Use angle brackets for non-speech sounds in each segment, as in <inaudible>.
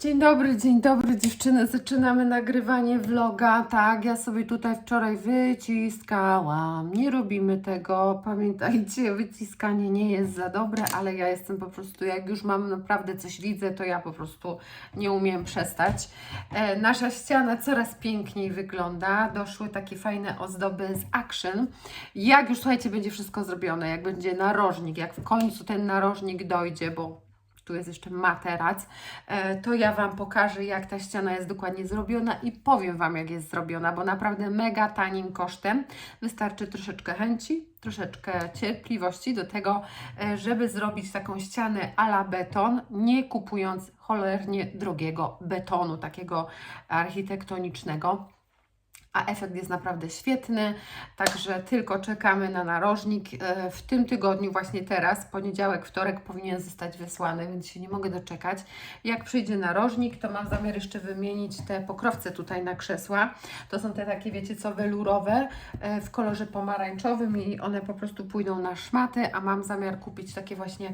Dzień dobry, dzień dobry dziewczyny. Zaczynamy nagrywanie vloga. Tak, ja sobie tutaj wczoraj wyciskałam. Nie robimy tego. Pamiętajcie, wyciskanie nie jest za dobre, ale ja jestem po prostu, jak już mam naprawdę coś widzę, to ja po prostu nie umiem przestać. E, nasza ściana coraz piękniej wygląda. Doszły takie fajne ozdoby z Action. Jak już, słuchajcie, będzie wszystko zrobione, jak będzie narożnik, jak w końcu ten narożnik dojdzie, bo tu jest jeszcze materac, e, to ja Wam pokażę, jak ta ściana jest dokładnie zrobiona i powiem Wam, jak jest zrobiona, bo naprawdę mega tanim kosztem. Wystarczy troszeczkę chęci, troszeczkę cierpliwości do tego, e, żeby zrobić taką ścianę a la beton, nie kupując cholernie drogiego betonu, takiego architektonicznego a efekt jest naprawdę świetny, także tylko czekamy na narożnik. E, W tym tygodniu, właśnie teraz, poniedziałek, wtorek powinien zostać wysłany, więc się nie mogę doczekać. Jak przyjdzie narożnik, to mam zamiar jeszcze wymienić te pokrowce tutaj na krzesła. To są te takie, wiecie co, welurowe e, w kolorze pomarańczowym i one po prostu pójdą na szmaty, a mam zamiar kupić takie właśnie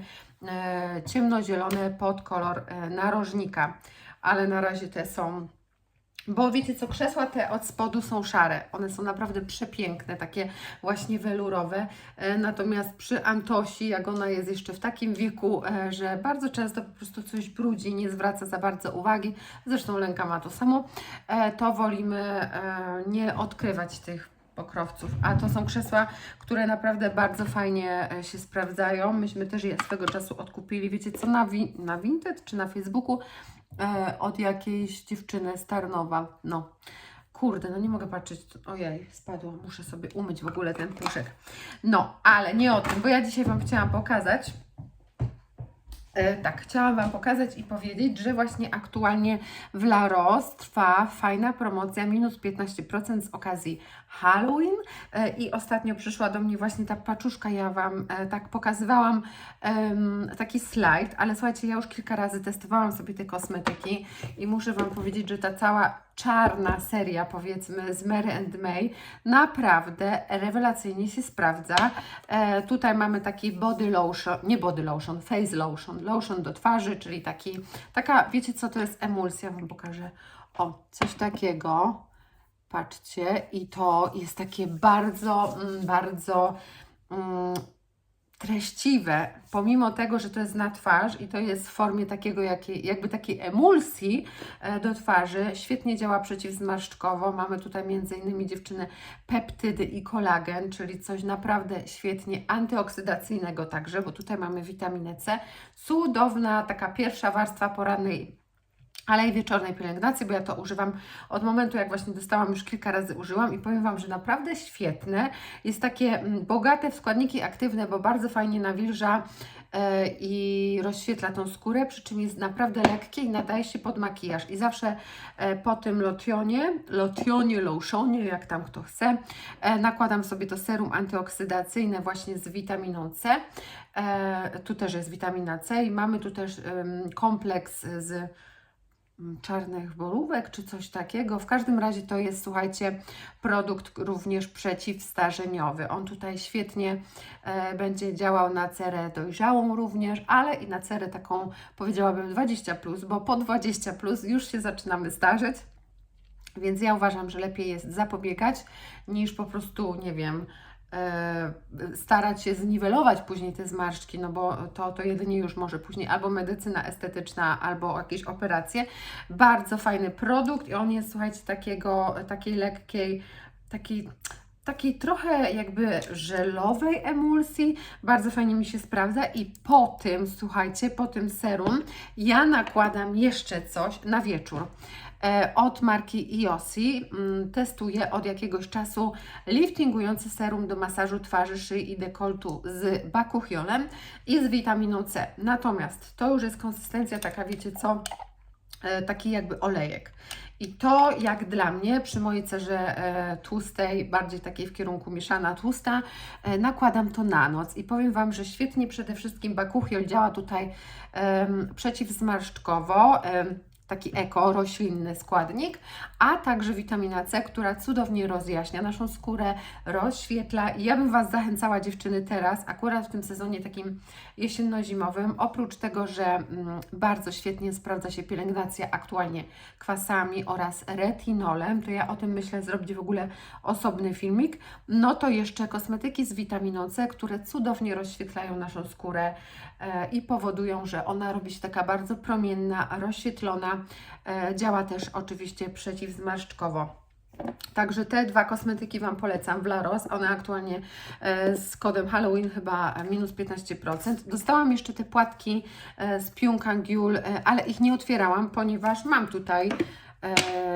e, ciemnozielone pod kolor narożnika. Ale na razie te są bo wiecie co, krzesła te od spodu są szare. One są naprawdę przepiękne, takie właśnie welurowe. E, Natomiast przy Antosi, jak ona jest jeszcze w takim wieku, e, że bardzo często po prostu coś brudzi, nie zwraca za bardzo uwagi, zresztą Lenka ma to samo, e, to wolimy nie odkrywać tych pokrowców. A to są krzesła, które naprawdę bardzo fajnie się sprawdzają. Myśmy też je swego czasu odkupili. Wiecie co, na, wi- na Vinted czy na Facebooku od jakiejś dziewczyny z Tarnowa. No. Kurde, no nie mogę patrzeć. Ojej, spadło. Muszę sobie umyć w ogóle ten puszek. No, ale nie o tym, bo ja dzisiaj Wam chciałam pokazać. E, tak, chciałam Wam pokazać i powiedzieć, że właśnie aktualnie w La Rose trwa fajna promocja minus 15% z okazji Halloween. E, i ostatnio przyszła do mnie właśnie ta paczuszka, ja Wam e, tak pokazywałam taki slajd, ale słuchajcie, ja już kilka razy testowałam sobie te kosmetyki i muszę Wam powiedzieć, że ta cała czarna seria, powiedzmy, z Mary and May, naprawdę rewelacyjnie się sprawdza. E, tutaj mamy taki body lotion, nie body lotion, face lotion, lotion do twarzy, czyli taki, taka, wiecie co to jest emulsja, Wam pokażę. O, coś takiego. Patrzcie, i to jest takie bardzo, mm, bardzo mm, treściwe, pomimo tego, że to jest na twarz i to jest w formie takiego, jakiej, jakby takiej emulsji e, do twarzy, świetnie działa przeciwzmarszczkowo. Mamy tutaj między innymi dziewczyny peptydy i kolagen, czyli coś naprawdę świetnie antyoksydacyjnego także, bo tutaj mamy witaminę C. Cudowna taka pierwsza warstwa porannej ale i wieczornej pielęgnacji, bo ja to używam od momentu, jak właśnie dostałam, już kilka razy użyłam i powiem Wam, że naprawdę świetne. Jest takie mm, bogate w składniki aktywne, bo bardzo fajnie nawilża e, i rozświetla tą skórę, przy czym jest naprawdę lekkie i nadaje się pod makijaż. I zawsze e, po tym lotionie, lotionie, lotionie, jak tam kto chce, e, nakładam sobie to serum antyoksydacyjne właśnie z witaminą C. Tu też jest witamina C i mamy tu też kompleks z czarnych borówek czy coś takiego. W każdym razie to jest, słuchajcie, produkt również przeciwstarzeniowy. On tutaj świetnie e, będzie działał na cerę dojrzałą również, ale i na cerę taką powiedziałabym 20+, plus, bo po 20+, plus już się zaczynamy starzeć. Więc ja uważam, że lepiej jest zapobiegać niż po prostu, nie wiem, starać się zniwelować później te zmarszczki, no bo to, to jedynie już może później albo medycyna estetyczna, albo jakieś operacje. Bardzo fajny produkt i on jest, słuchajcie, takiego, takiej lekkiej, takiej takiej trochę jakby żelowej emulsji. Bardzo fajnie mi się sprawdza i po tym, słuchajcie, po tym serum ja nakładam jeszcze coś na wieczór. E, Od marki Iosi mm, testuję od jakiegoś czasu liftingujący serum do masażu twarzy, szyi i dekoltu z bakuchiolem i z witaminą C. Natomiast to już jest konsystencja taka, wiecie co, e, taki jakby olejek. I to jak dla mnie, przy mojej cerze e, tłustej, bardziej takiej w kierunku mieszana tłusta, e, nakładam to na noc. I powiem Wam, że świetnie przede wszystkim bakuchiol działa tutaj em, przeciwzmarszczkowo. Taki eko, roślinny składnik, a także witamina C, która cudownie rozjaśnia naszą skórę, rozświetla. I ja bym Was zachęcała, dziewczyny, teraz, akurat w tym sezonie takim jesienno-zimowym, oprócz tego, że mm, bardzo świetnie sprawdza się pielęgnacja aktualnie kwasami oraz retinolem, to ja o tym myślę zrobić w ogóle osobny filmik, no to jeszcze kosmetyki z witaminą C, które cudownie rozświetlają naszą skórę e, i powodują, że ona robi się taka bardzo promienna, rozświetlona. E, działa też oczywiście przeciwzmarszczkowo. Także te dwa kosmetyki Wam polecam w Laros. One aktualnie e, z kodem Halloween chyba minus 15%. Dostałam jeszcze te płatki e, z e, ale ich nie otwierałam, ponieważ mam tutaj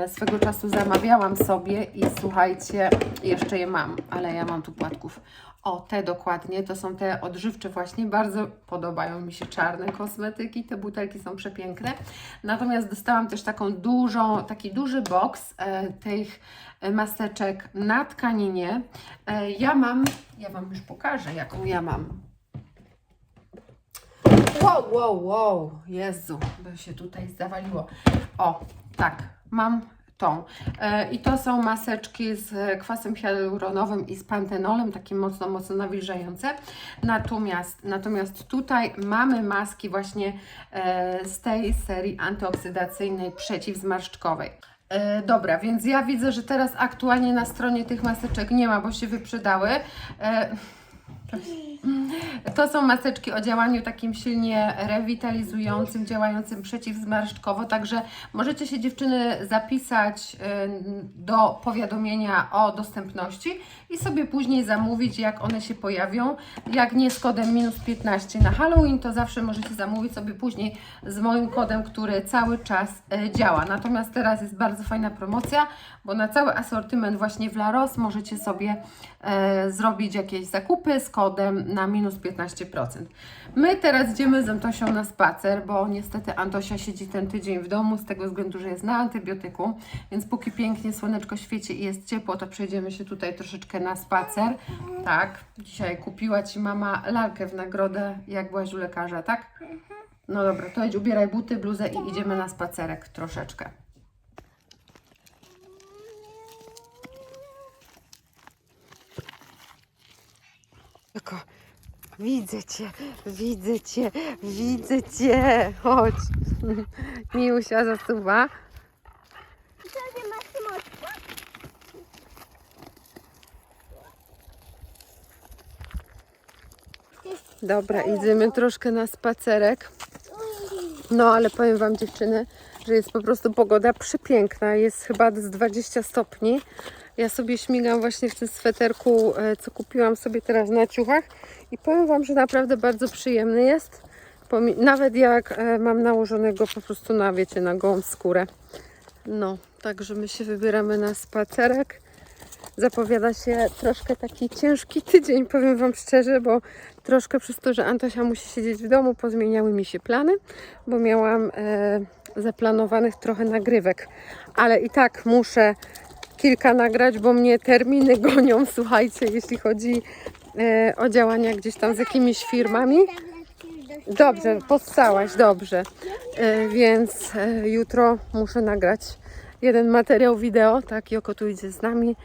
swego czasu zamawiałam sobie i słuchajcie, jeszcze je mam, ale ja mam tu płatków. O, te dokładnie, to są te odżywcze właśnie, bardzo podobają mi się czarne kosmetyki, te butelki są przepiękne. Natomiast dostałam też taką dużą, taki duży boks e, tych e, maseczek na tkaninie. E, ja mam, ja Wam już pokażę, jaką ja mam. Wow, wow, wow, Jezu, by się tutaj zawaliło. O, tak, mam tą. E, I to są maseczki z kwasem hialuronowym i z pantenolem, takie mocno, mocno nawilżające. Natomiast, natomiast tutaj mamy maski właśnie e, z tej serii antyoksydacyjnej przeciwzmarszczkowej. E, Dobra, więc ja widzę, że teraz aktualnie na stronie tych maseczek nie ma, bo się wyprzedały. E, <sniffs> to są maseczki o działaniu takim silnie rewitalizującym, działającym przeciwzmarszczkowo, także możecie się dziewczyny zapisać y, do powiadomienia o dostępności i sobie później zamówić, jak one się pojawią. Jak nie z kodem minus 15 na Halloween, to zawsze możecie zamówić sobie później z moim kodem, który cały czas y, działa. Natomiast teraz jest bardzo fajna promocja, bo na cały asortyment właśnie w Laros możecie sobie e, zrobić jakieś zakupy z kodem na minus 15%. My teraz idziemy z Antosią na spacer, bo niestety Antosia siedzi ten tydzień w domu z tego względu, że jest na antybiotyku, więc póki pięknie słoneczko świeci i jest ciepło, to przejdziemy się tutaj troszeczkę na spacer. Tak, dzisiaj kupiła Ci mama lalkę w nagrodę, jak byłaś u lekarza, tak? No dobra, to idź ubieraj buty, bluzę i idziemy na spacerek troszeczkę. Tylko widzę cię, widzę cię, widzę cię. Chodź. <laughs> Miłusia zasuwa. Dobra, idziemy troszkę na spacerek. No, ale powiem Wam dziewczyny, że jest po prostu pogoda przepiękna. Jest chyba z 20 stopni. Ja sobie śmigam właśnie w tym sweterku, e, co kupiłam sobie teraz na ciuchach i powiem Wam, że naprawdę bardzo przyjemny jest. Nawet jak e, mam nałożonego po prostu na, wiecie, na gołą skórę. No, także my się wybieramy na spacerek. Zapowiada się troszkę taki ciężki tydzień, powiem Wam szczerze, bo troszkę przez to, że Antosia musi siedzieć w domu, pozmieniały mi się plany, bo miałam e, zaplanowanych trochę nagrywek, ale i tak muszę kilka nagrać, bo mnie terminy <laughs> gonią, słuchajcie, jeśli chodzi e, o działania gdzieś tam z jakimiś firmami. Dobrze, podstałaś, dobrze. E, więc e, jutro muszę nagrać jeden materiał wideo, tak, Joko tu idzie z nami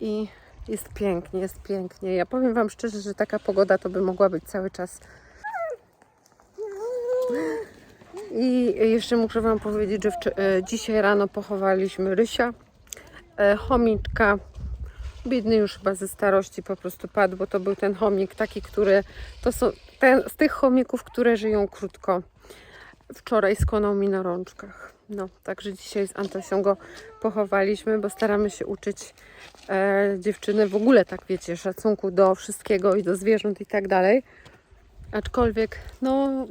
i jest pięknie, jest pięknie. Ja powiem Wam szczerze, że taka pogoda to by mogła być cały czas. I jeszcze muszę Wam powiedzieć, że e, dzisiaj rano pochowaliśmy Rysia, chomiczka. Biedny już chyba ze starości po prostu padł, bo to był ten chomik taki, który to są ten, z tych chomików, które żyją krótko. Wczoraj skonał mi na rączkach. No, także dzisiaj z Antosią go pochowaliśmy, bo staramy się uczyć e, dziewczyny w ogóle, tak wiecie, szacunku do wszystkiego i do zwierząt i tak dalej. Aczkolwiek, no,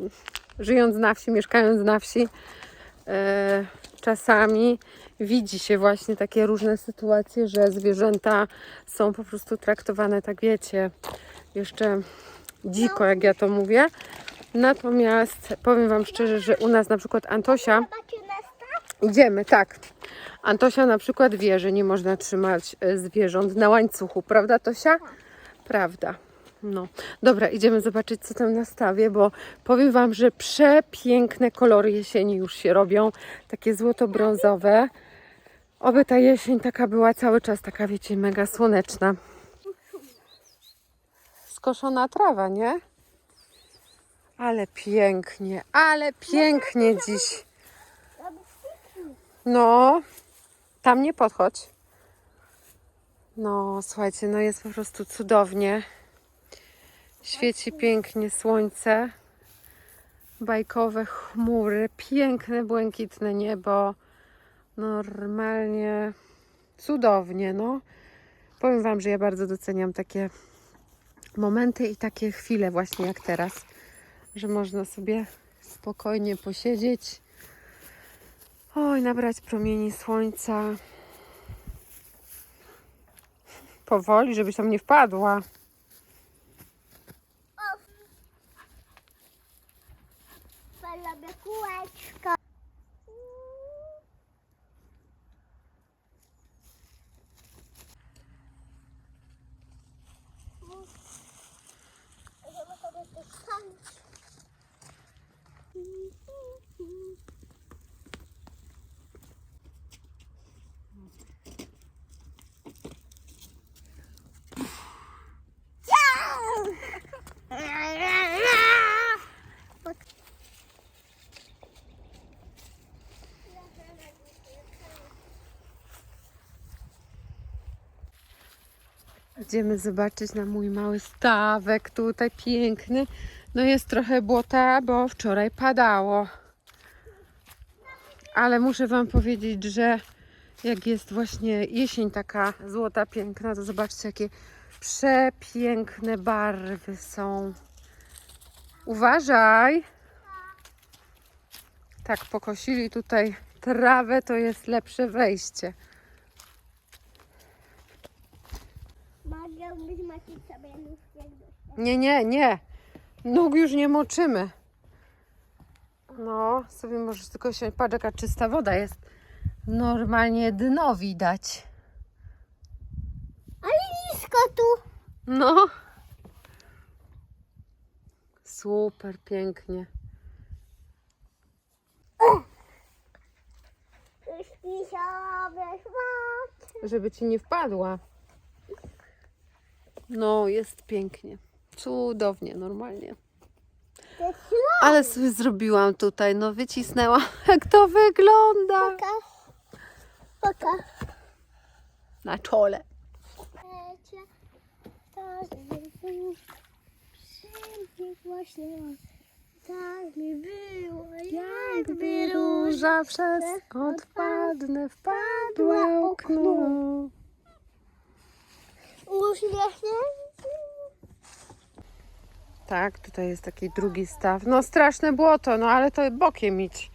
żyjąc na wsi, mieszkając na wsi, e, czasami widzi się właśnie takie różne sytuacje, że zwierzęta są po prostu traktowane, tak wiecie, jeszcze dziko, jak ja to mówię. Natomiast powiem Wam szczerze, że u nas na przykład Antosia, idziemy, tak. Antosia na przykład wie, że nie można trzymać e, zwierząt na łańcuchu, prawda Tosia? Prawda. No, dobra, idziemy zobaczyć, co tam na stawie, bo powiem Wam, że przepiękne kolory jesieni już się robią, takie złoto-brązowe. Oby ta jesień taka była cały czas, taka wiecie, mega słoneczna. Skoszona trawa, nie? Ale pięknie, ale pięknie dziś. No, tam nie podchodź. No, słuchajcie, no jest po prostu cudownie. Świeci pięknie słońce, bajkowe chmury, piękne, błękitne niebo. Normalnie cudownie, no. Powiem Wam, że ja bardzo doceniam takie momenty i takie chwile właśnie jak teraz, że można sobie spokojnie posiedzieć, oj, nabrać promieni słońca. Powoli, żebyś tam nie wpadła. Robię kółeczko. Możemy sobie też tańczyć. Idziemy zobaczyć na mój mały stawek, tutaj piękny. No jest trochę błota, bo wczoraj padało. Ale muszę Wam powiedzieć, że jak jest właśnie jesień taka złota, piękna, to zobaczcie jakie przepiękne barwy są. Uważaj! Tak, pokosili tutaj trawę, to jest lepsze wejście. Sobie jak dość. Nie, nie, nie. Nóg już nie moczymy. No, sobie możesz tylko się... Patrz, jaka czysta woda jest. Normalnie dno widać. Ale nisko tu. No. Super, pięknie. Szmat. Żeby ci nie wpadła. No, jest pięknie. Cudownie, normalnie. Ale sobie zrobiłam tutaj, no wycisnęłam, <laughs> jak to wygląda. Pokaż. Pokaż. Na czole. Tak mi było, jakby róża. róża przez odpadne wpadła okno. Uśmiechnie. Tak, tutaj jest taki drugi staw. No straszne błoto, no ale to bokiem idź.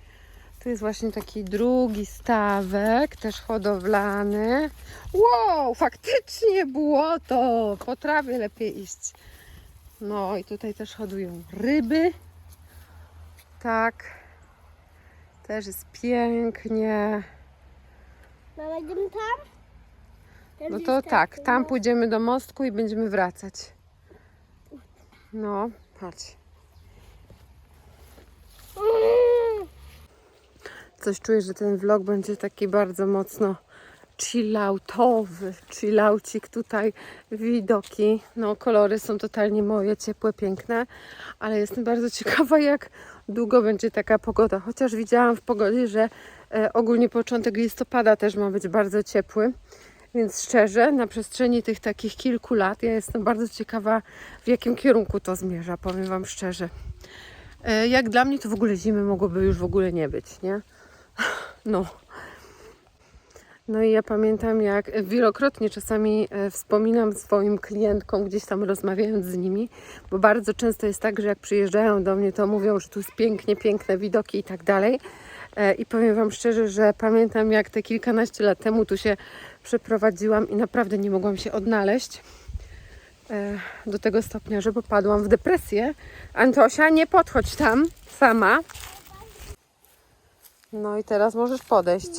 Tu jest właśnie taki drugi stawek, też hodowlany. Wow, faktycznie błoto. Po trawie lepiej iść. No i tutaj też hodują ryby. Tak. Też jest pięknie. Idziemy tam? Tam No to tak, tam no. pójdziemy do mostku i będziemy wracać. No, chodź. Mm. Coś czuję, że ten vlog będzie taki bardzo mocno chilloutowy. Chillaucik tutaj, widoki. No, kolory są totalnie moje, ciepłe, piękne, ale jestem bardzo ciekawa, jak długo będzie taka pogoda. Chociaż widziałam w pogodzie, że e, ogólnie początek listopada też ma być bardzo ciepły. Więc szczerze, na przestrzeni tych takich kilku lat, ja jestem bardzo ciekawa, w jakim kierunku to zmierza, powiem Wam szczerze. E, Jak dla mnie to w ogóle zimy mogłoby już w ogóle nie być, nie? <laughs> No. No i ja pamiętam, jak wielokrotnie czasami e, wspominam swoim klientkom, gdzieś tam rozmawiając z nimi, bo bardzo często jest tak, że jak przyjeżdżają do mnie, to mówią, że tu jest pięknie, piękne widoki i tak dalej. E, I powiem Wam szczerze, że pamiętam, jak te kilkanaście lat temu tu się przeprowadziłam i naprawdę nie mogłam się odnaleźć e, do tego stopnia, że popadłam w depresję. Antosia, nie podchodź tam sama. No i teraz możesz podejść.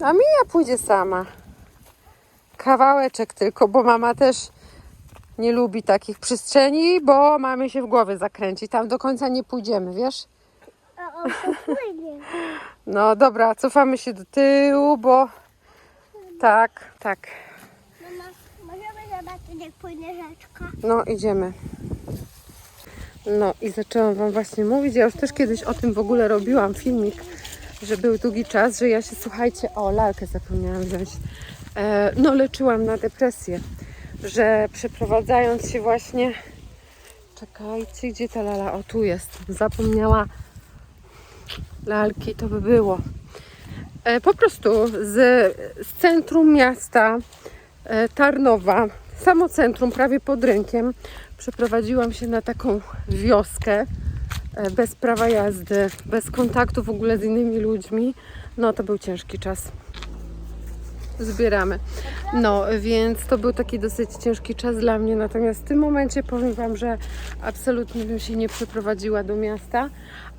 A Mija pójdzie sama. Kawałeczek tylko, bo mama też nie lubi takich przestrzeni, bo mamy się w głowie zakręcić. Tam do końca nie pójdziemy, wiesz? A on to płynie. No dobra, cofamy się do tyłu, bo tak, tak. Mama, możemy zobaczyć jak płynie rzeczka? No, idziemy. No i zaczęłam Wam właśnie mówić, ja już też kiedyś o tym w ogóle robiłam filmik, że był długi czas, że ja się, słuchajcie, o lalkę zapomniałam wziąć, e, no leczyłam na depresję, że przeprowadzając się właśnie, czekajcie, gdzie ta lala, o tu jest, zapomniała lalki, to by było. E, po prostu z, z centrum miasta e, Tarnowa, samo centrum, prawie pod rynkiem, przeprowadziłam się na taką wioskę e, bez prawa jazdy, bez kontaktu w ogóle z innymi ludźmi. No to był ciężki czas. Zbieramy. No, więc to był taki dosyć ciężki czas dla mnie. Natomiast w tym momencie powiem Wam, że absolutnie bym się nie przeprowadziła do miasta.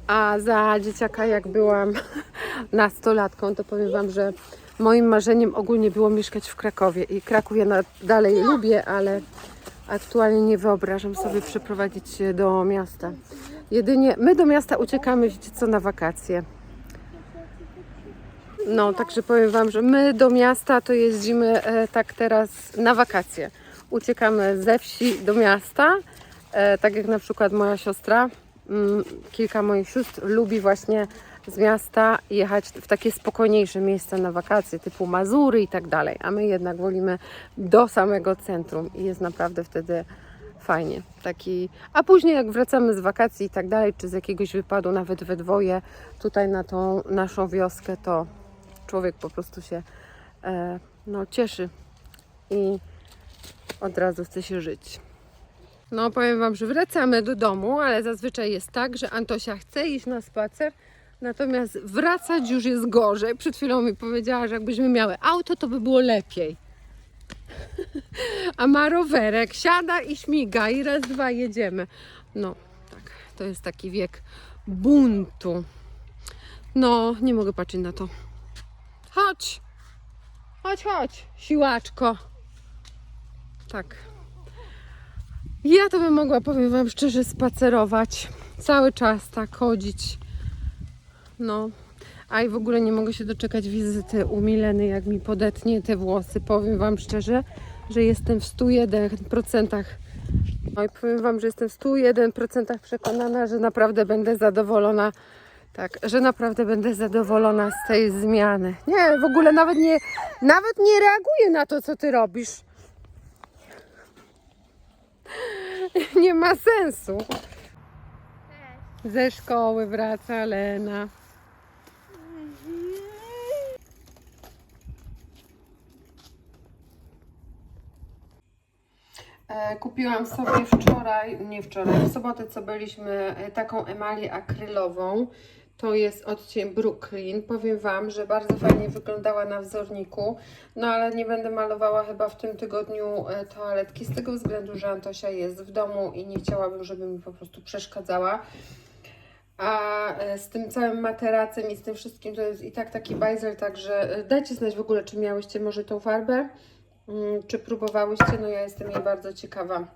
A za dzieciaka, jak byłam nastolatką, to powiem Wam, że moim marzeniem ogólnie było mieszkać w Krakowie. I Kraków ja dalej lubię, ale aktualnie nie wyobrażam sobie przeprowadzić się do miasta. Jedynie my do miasta uciekamy, wiecie co, na wakacje. No, także powiem Wam, że my do miasta to jeździmy e, tak teraz na wakacje. Uciekamy ze wsi do miasta, e, tak jak na przykład moja siostra, kilka moich sióstr lubi właśnie z miasta jechać w takie spokojniejsze miejsca na wakacje, typu Mazury i tak dalej, a my jednak wolimy do samego centrum i jest naprawdę wtedy fajnie. Taki, a później jak wracamy z wakacji i tak dalej, czy z jakiegoś wypadu nawet we dwoje tutaj na tą naszą wioskę, to człowiek po prostu się e, no, cieszy i od razu chce się żyć. No powiem Wam, że wracamy do domu, ale zazwyczaj jest tak, że Antosia chce iść na spacer, natomiast wracać już jest gorzej. Przed chwilą mi powiedziała, że jakbyśmy miały auto, to by było lepiej. <laughs> A ma rowerek, siada i śmiga i raz, dwa jedziemy. No, tak, to jest taki wiek buntu. No, nie mogę patrzeć na to. Chodź! Chodź, chodź, siłaczko. Tak. Ja to bym mogła, powiem Wam szczerze, spacerować. Cały czas tak chodzić. No. A i w ogóle nie mogę się doczekać wizyty u Mileny, jak mi podetnie te włosy. Powiem Wam szczerze, że jestem w 101%. No i powiem Wam, że jestem w 101% przekonana, że naprawdę będę zadowolona. Tak, że naprawdę będę zadowolona z tej zmiany. Nie, w ogóle nawet nie, nawet nie reaguję na to, co ty robisz. <laughs> Nie ma sensu. Ze szkoły wraca Lena. E, Kupiłam sobie wczoraj, nie wczoraj, w sobotę co byliśmy, e, taką emalię akrylową. To jest odcień Brooklyn. Powiem Wam, że bardzo fajnie wyglądała na wzorniku. No ale nie będę malowała chyba w tym tygodniu e, toaletki z tego względu, że Antosia jest w domu i nie chciałabym, żeby mi po prostu przeszkadzała. A e, z tym całym materacem i z tym wszystkim to jest i tak taki bajzel, także e, dajcie znać w ogóle, czy miałyście może tą farbę, mm, czy próbowałyście, no ja jestem jej bardzo ciekawa.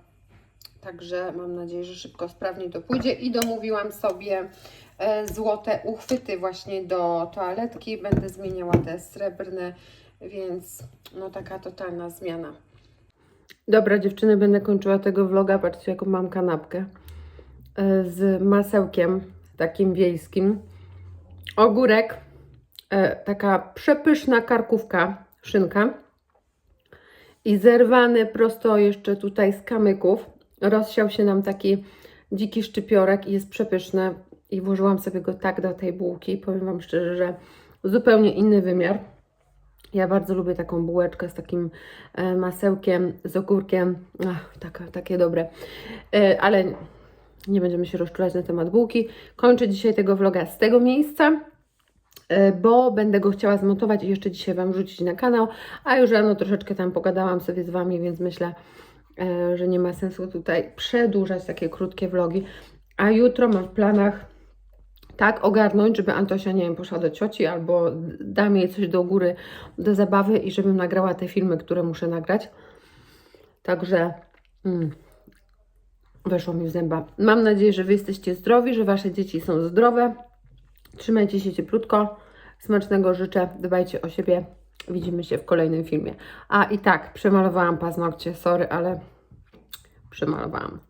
Także mam nadzieję, że szybko, sprawnie to pójdzie i domówiłam sobie złote uchwyty właśnie do toaletki. Będę zmieniała te srebrne, więc no taka totalna zmiana. Dobra dziewczyny, będę kończyła tego vloga. Patrzcie jaką mam kanapkę e, z masełkiem takim wiejskim. Ogórek, e, taka przepyszna karkówka, szynka i zerwany prosto jeszcze tutaj z kamyków. Rozsiał się nam taki dziki szczypiorek i jest przepyszny. I włożyłam sobie go tak do tej bułki. Powiem Wam szczerze, że zupełnie inny wymiar. Ja bardzo lubię taką bułeczkę z takim e, masełkiem, z ogórkiem. Ach, takie dobre. E, ale nie będziemy się rozczulać na temat bułki. Kończę dzisiaj tego vloga z tego miejsca, e, bo będę go chciała zmontować i jeszcze dzisiaj Wam rzucić na kanał. A już rano troszeczkę tam pogadałam sobie z Wami, więc myślę, że nie ma sensu tutaj przedłużać takie krótkie vlogi. A jutro mam w planach tak ogarnąć, żeby Antosia, nie wiem, poszła do cioci albo dam jej coś do góry do zabawy i żebym nagrała te filmy, które muszę nagrać. Także mm, weszło mi w zęba. Mam nadzieję, że Wy jesteście zdrowi, że Wasze dzieci są zdrowe. Trzymajcie się cieplutko. Smacznego życzę. Dbajcie o siebie. Widzimy się w kolejnym filmie. A i tak, przemalowałam paznokcie. Sorry, ale przemalowałam.